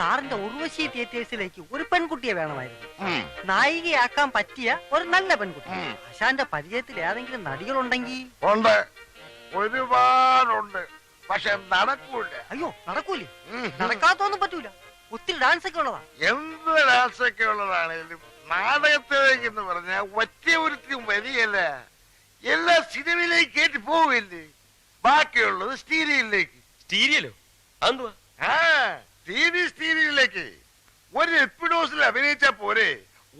സാറിന്റെ ഉർവശി തിയേറ്റേഴ്സിലേക്ക് ഒരു പെൺകുട്ടിയെ വേണമായിരുന്നു. നായികയാക്കാൻ പറ്റിയ ഒരു നല്ല പെൺകുട്ടി. ആശാന്റെ പരിചയത്തിൽ ഏതെങ്കിലും നടികളുണ്ടെങ്കിൽ ഉണ്ട്. ഒരുപാടുണ്ട്. പക്ഷെ നടക്കൂല. അയ്യോ നടക്കൂലേ. നടക്കാത്തൊന്നും പറ്റൂല. ഒത്തിരി ഡാൻസ് ഒക്കെ ഉള്ളതാ എന്ത് ഡാൻസ് ഒക്കെ ഉള്ളതാണേലും നാടകത്തിലേക്ക് എന്ന് പറഞ്ഞാൽ ഒറ്റ ഒരുത്തിയും വരികയല്ല. എല്ലാ സിനിമയിലേക്ക് കയറ്റി പോവില്ലേ ബാക്കിയുള്ളത് സ്റ്റീരിയലിലേക്ക്. സ്റ്റീരിയലോ? അതെന്തുവാ? ആ. ടി വി ഒരു എപ്പിഡോസിൽ അഭിനയിച്ച പോരെ.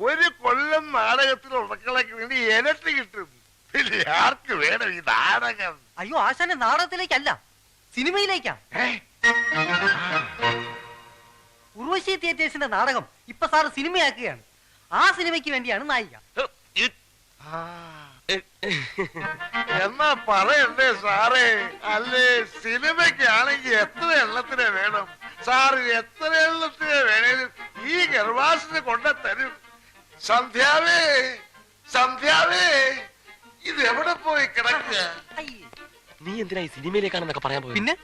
ഒരു കൊല്ലം നാടകത്തിൽ ഉടക്കളയ്ക്ക് വേണ്ടി ഇരട്ടി കിട്ടും. പിന്നെ ആർക്ക് വേണം ഈ നാടകം? അയ്യോ ആശാന്റെ നാടകത്തിലേക്കല്ല സിനിമയിലേക്കാ? ഉർവശി തിയേറ്റേഴ്സിന്റെ നാടകം ഇപ്പൊ സാറ് സിനിമയാക്കുകയാണ്. ആ സിനിമയ്ക്ക് വേണ്ടിയാണ് നായിക. എന്നാ പറയണ്ടേ സാറേ? അല്ലേ സിനിമയ്ക്കാണെങ്കിൽ എത്ര എണ്ണത്തിനെ വേണം? സാറ് എത്ര എണ്ണത്തിനെ വേണേലും ഈ ഗർഭാസിന് കൊണ്ട തരും. സന്ധ്യാവേ സന്ധ്യാവേ ഇത് എവിടെ പോയി കിടക്കുക. നീ എന്തിനാ ഈ സിനിമയിലേക്കാണെന്നൊക്കെ പറയാൻ പോയി പിന്നെ?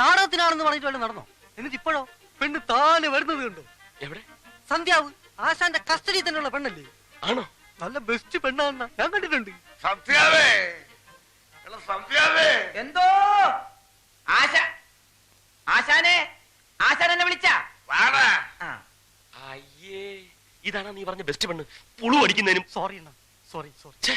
നാടകത്തിനാണെന്ന് പറഞ്ഞിട്ട് വല്ലതും നടന്നോ? എന്നിട്ട് ഇപ്പോഴോ പെണ്ണ് താന് വരുന്നത് കണ്ടു? എവിടെ? സന്ധ്യാവ് ആശാന്റെ കസ്റ്റഡിയിൽ തന്നെയുള്ള പെണ്ണല്ലേ? ആണോ? നല്ല ബെസ്റ്റ് പെണ്ണാണെന്ന ഞാൻ കണ്ടിട്ടുണ്ട്. സന്ധ്യാവേ സന്ധ്യാവേ. എന്തോ? ഇതാണ് നീ പറഞ്ഞ ബെസ്റ്റ് പെണ്ണ്. പുളു അടിക്കുന്നതിനും സോറി അണ്ണ. Sorry sorry